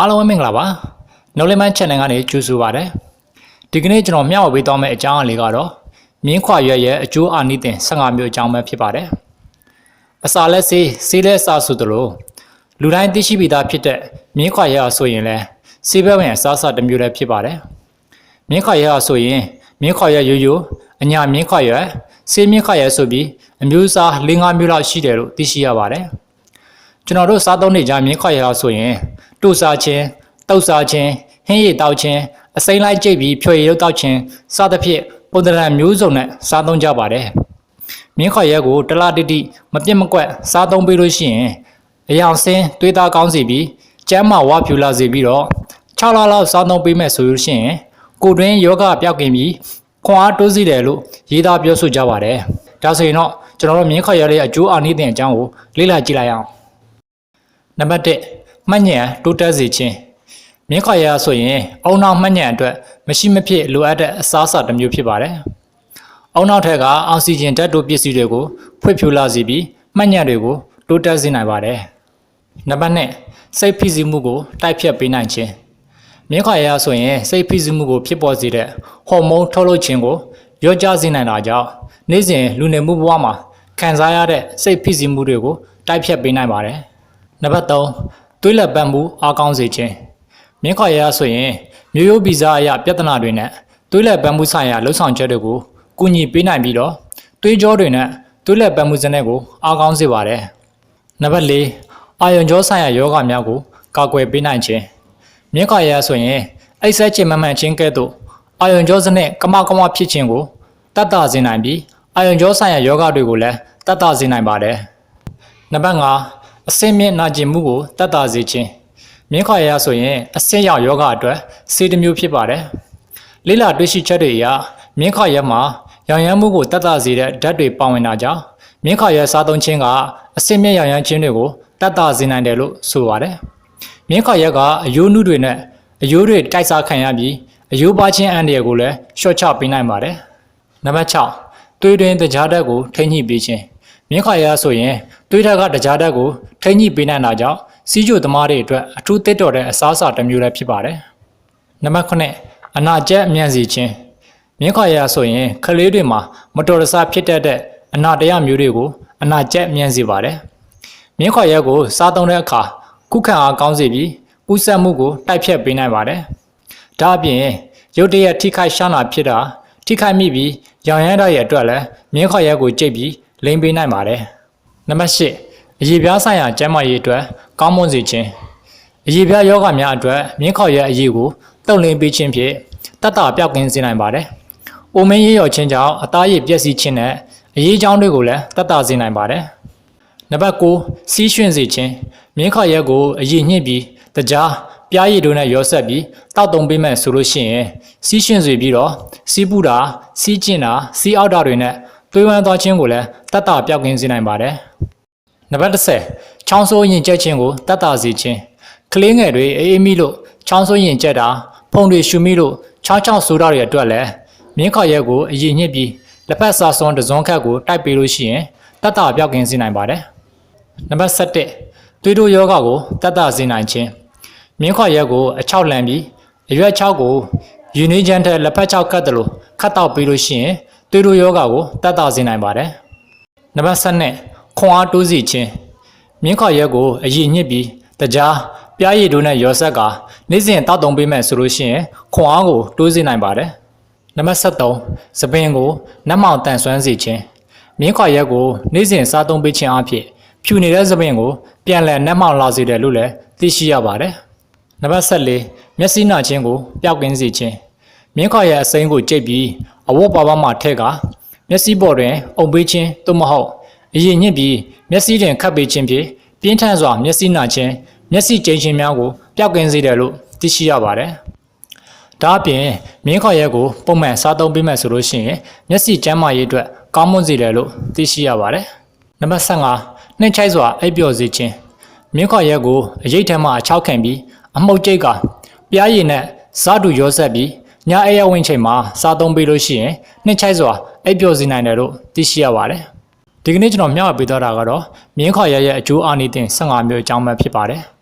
အားလုံးပဲမင်္ဂလာပါ။ No Limit Channel ကနေကြိုဆိုပါရစေ။ဒီကနေ့ကျွန်တော်မျှဝေပေးသွားမယ့်အကြောင်းအလေးကတော့မြင်းခွာရွက်ရဲ့အကျိုးအာနိသင်15မျိုးအကြောင်းပဲဖြစ်ပါတယ်။အစာလက်ဆေးဆေးလက်စာဆိုသလိုလူတိုင်းသိရှိပြီးသားဖြစ်တဲ့မြင်းခွာရွက်ဆိုရင်လည်းဆေးဘက်ဝင်အစားအစာတစ်မျိုးလည်းဖြစ်ပါတယ်။မြင်းခွာရွက်ဆိုရင်မြင်းခွာရွက်ရိုးရိုးအညာမြင်းခွာရွက်ဆေးမြင်းခွာရွက်ဆိုပြီးအမျိုးအစား၄၅မျိုးလောက်ရှိတယ်လို့သိရှိရပါတယ်။ကျွန်တော်တို့စားသုံးနေကြမြင်းခွက်ရအောင်ဆိုရင် တူစားခြင်းတောက်စားခြင်းဟင်းရည်တောက်ခြင်းအစိမ်းလိုက်ကြိတ်ပြီးဖြွေရုပ်တောက်ခြင်းစသဖြင့်ပုံသဏ္ဍာန်မျိုးစုံနဲ့စားသုံးကြပါတယ်မြင်းခွက်ရက်ကိုတလားတိတိမပြတ်မကွက်စားသုံးပေးလို့ရှိရင်အယောင်စင်းသွေးသားကောင်းစီပြီးကျန်းမာဝဖြူလာစေပြီးတော့6လလောက်စားသုံးပေးမယ်ဆိုလို့ရှိရင်ကိုယ်တွင်းယောဂပျောက်ကင်ပြီးခွန်အားတိုးစီတယ်လို့ရေးသားပြောဆိုကြပါတယ်ဒါဆိုရင်တော့ကျွန်တော်တို့မြင်းခွက်ရက်ရဲ့အကျိုးအာနိသင်အကြောင်းကိုလေ့လာကြည့်လိုက်အောင်နံပါတ်1 မှတ်ညံတိုးတက်စေခြင်းမြင်းခွာရဆိုရင်အုံနောက်မှတ်ညံအတွက်မရှိမဖြစ်လိုအပ်တဲ့အစားအစာတစ်မျိုးဖြစ်ပါတယ်။အုံနောက်ထက်ကအောက်ဆီဂျင်ဓာတ်တို့ပစ္စည်းတွေကိုဖွံ့ဖြိုးလာစေပြီးမှတ်ညံတွေကိုတိုးတက်စေနိုင်ပါတယ်။နံပါတ်2စိတ်ဖိစီးမှုကိုတိုက်ဖြတ်ပေးနိုင်ခြင်းမြင်းခွာရဆိုရင်စိတ်ဖိစီးမှုကိုဖြစ်ပေါ်စေတဲ့ဟော်မုန်းထုတ်လွှတ်ခြင်းကိုလျော့ကျစေနိုင်တာကြောင့်နေ့စဉ်လူနေမှုဘဝမှာခံစားရတဲ့စိတ်ဖိစီးမှုတွေကိုတိုက်ဖြတ်ပေးနိုင်ပါတယ်။နံပါတ်3 သွေးလက်ပတ်မှုအားကောင်းစေခြင်းမြင်းခွာရဆိုရင်မျိုးရိုးဗီဇအရပြဿနာတွေနဲ့သွေးလက်ပတ်မှုဆိုင်ရာလှုပ်ဆောင်ချက်တွေကိုကူညီပေးနိုင်ပြီးတော့သွေးကြောတွေနဲ့သွေးလက်ပတ်မှုစနစ်ကိုအားကောင်းစေပါတယ်နံပါတ်4အာယုံကြောဆိုင်ရာယောဂများကိုကာကွယ်ပေးနိုင်ခြင်းမြင်းခွာရဆိုရင်အိတ်ဆက်ခြင်းမမှန်ခြင်းကဲ့သို့အာယုံကြောစနစ်ကမကမဖြစ်ခြင်းကိုတတ်တာစေနိုင်ပြီးအာယုံကြောဆိုင်ရာယောဂတွေကိုလည်းတတ်တာစေနိုင်ပါတယ်နံပါတ်5 အဆင့်မြင့်နာကျင်မှုကိုတတ်တာစေခြင်းမြင်းခွာရဆိုရင်အဆင့်ရောက်ယောဂအတွက်ဆေးတစ်မျိုးဖြစ်ပါတယ်လေးလာတွေ့ရှိချက်တွေအရမြင်းခွာရမှာရောင်ရမ်းမှုကိုတတ်တာစေတဲ့ဓာတ်တွေပါဝင်တာကြောင့်မြင်းခွာရစားသုံးခြင်းကအဆင့်မြင့်ရောင်ရမ်းခြင်းတွေကိုတတ်တာစေနိုင်တယ်လို့ဆိုပါတယ်မြင်းခွာရကအယိုးနုတွေနဲ့အယိုးတွေတိုက်စားခံရပြီးအယိုးပါခြင်းအန္တရာယ်ကိုလည်းရှော့ချပေးနိုင်ပါတယ်နံပါတ်6သွေးတွင်းတကြားဓာတ်ကိုထိန်းညှိပေးခြင်းမြင်းခွာရဆိုရင် သွေးဓာတ်ကတကြားဓာတ်ကိုထိန်းညှိပေးနိုင်တာကြောင့်စီးကျိုသမားတွေအတွက်အထူးသစ်တော်တဲ့အစားအစာတစ်မျိုးလည်းဖြစ်ပါတယ်နံပါတ်9အနာကျက်အမြန်စီခြင်းမြင်းခွာရဆိုရင်ကလေးတွေမှာမတော်တဆဖြစ်တတ်တဲ့အနာတရားမျိုးတွေကိုအနာကျက်အမြန်စီပါတယ်မြင်းခွာရကိုစားသုံးတဲ့အခါခုခံအားကောင်းစေပြီးပူးဆက်မှုကိုတိုက်ဖြတ်ပေးနိုင်ပါတယ်ဒါအပြင်ရုတ်တရက်ထိခိုက်ရှားနာဖြစ်တာထိခိုက်မိပြီးရောင်ရမ်းရရဲ့အတွက်လည်းမြင်းခွာရက်ကိုကြိတ်ပြီးလိမ့်ပေးနိုင်ပါတယ်။ နံပါတ်၈အရေပြားဆိုင်ရာကျန်းမာရေးအတွက်ကောင်းမွန်စေခြင်းအရေပြားယောဂများအတွက်မြင်းခွာရက်အရေးကိုတုံ့လင်းပေးခြင်းဖြင့်တတ်တာပြောက်ကင်းစေနိုင်ပါတယ်။အိုမင်းရေရော်ခြင်းကြောင့်အသားရည်ပျက်စီးခြင်းနဲ့အရေးကြောင်းတွေကိုလည်းတတ်တာစေနိုင်ပါတယ်။နံပါတ်9စီးရွှင်စေခြင်းမြင်းခွာရက်ကိုအရည်ညှစ်ပြီးတကြားပြားရည်တို့နဲ့ရောဆက်ပြီးတောက်တုံပေးမယ်ဆိုလို့ရှိရင်စီးရွှင်စေပြီးတော့စီးပူတာစီးကျင်တာစီးအောက်တာတွေနဲ့ သွေးဝမ်းသွားခြင်းကိုလည်းတတ်တာပြောက်ကင်းစေနိုင်ပါတယ်နံပါတ်10ချောင်းဆိုးရင်ကြက်ခြင်းကိုတတ်တာစေခြင်းကလေးငယ်တွေအေးအေးမိလို့ချောင်းဆိုးရင်ကြက်တာဖုံတွေရှူမိလို့ချောင်းချောင်းဆိုးတာတွေအတွက်လည်းမြင်းခွာရက်ကိုအရည်ညှစ်ပြီးလက်ဖက်စာစွန်တစ်စုံခတ်ကိုတိုက်ပေးလို့ရှိရင်တတ်တာပြောက်ကင်းစေနိုင်ပါတယ်နံပါတ်7သွေးတိုးယောဂကိုတတ်တာစေနိုင်ခြင်းမြင်းခွာရက်ကိုအချောက်လန်ပြီးအရွက်ချောက်ကိုယူနီဂျန်တဲ့လက်ဖက်ချောက်ကတ်တယ်လို့ခတ်တော့ပြီးလို့ရှိရင် သွေးတိုးယောဂကိုတတ်တာစေနိုင်ပါတယ်နံပါတ်7ခွန်အားတိုးစေခြင်းမြင်းခွာရက်ကိုအရည်ညှစ်ပြီးတကြားပြားရည်တို့နဲ့ရောဆက်ကနေ့စဉ်တောက်တုံပေးမယ်ဆိုလို့ရှိရင်ခွန်အားကိုတိုးစေနိုင်ပါတယ်နံပါတ်73စပင်ကိုနတ်မောင်တန်ဆွမ်းစေခြင်းမြင်းခွာရက်ကိုနေ့စဉ်စားသုံးပေးခြင်းအဖြစ်ဖြူနေတဲ့စပင်ကိုပြန်လည်နတ်မောင်လာစေတယ်လို့လည်းသိရှိရပါတယ်နံပါတ်74မျက်စိနာခြင်းကိုပျောက်ကင်းစေခြင်း မြင်းခွာရက်အစိမ်းကိုကြိတ်ပြီးအဝတ်ပါပါမှထက်ကမျက်စိပေါ်တွင်အုံပေးခြင်းသို့မဟုတ်အရင်ညစ်ပြီးမျက်စိတွင်ခတ်ပေးခြင်းဖြင့်ပြင်းထန်စွာမျက်စိနာခြင်းမျက်စိကျိန်ခြင်းများကိုပျောက်ကင်းစေတယ်လို့သိရှိရပါတယ်ဒါအပြင်မြင်းခွာရက်ကိုပုံမှန်စားသုံးပေးမယ်ဆိုလို့ရှိရင်မျက်စိကျန်းမာရေးအတွက်ကောင်းမွန်စေတယ်လို့သိရှိရပါတယ်။နံပါတ်15နှိမ့်ချိုက်စွာအိပ်ပျော်စေခြင်းမြင်းခွာရက်ကိုအရိတ်ထဲမှာအချောက်ခံပြီးအမှုတ်ကျိတ်ကပြားရည်နဲ့စားတူရောဆက်ပြီး ညအိပ်ရဝင်ချိန်မှာစားသုံးပေးလို့ရှိရင်နှိမ့်ချိုက်စွာအိပ်ပျော်စေနိုင်တယ်လို့သိရှိရပါတယ်။ဒီကနေ့ကျွန်တော်မျှဝေပေးသွားတာကတော့မြင်းခွာရက်ရဲ့အကျိုးအာနိသင်15မျိုးအကြောင်းပဲဖြစ်ပါတယ်။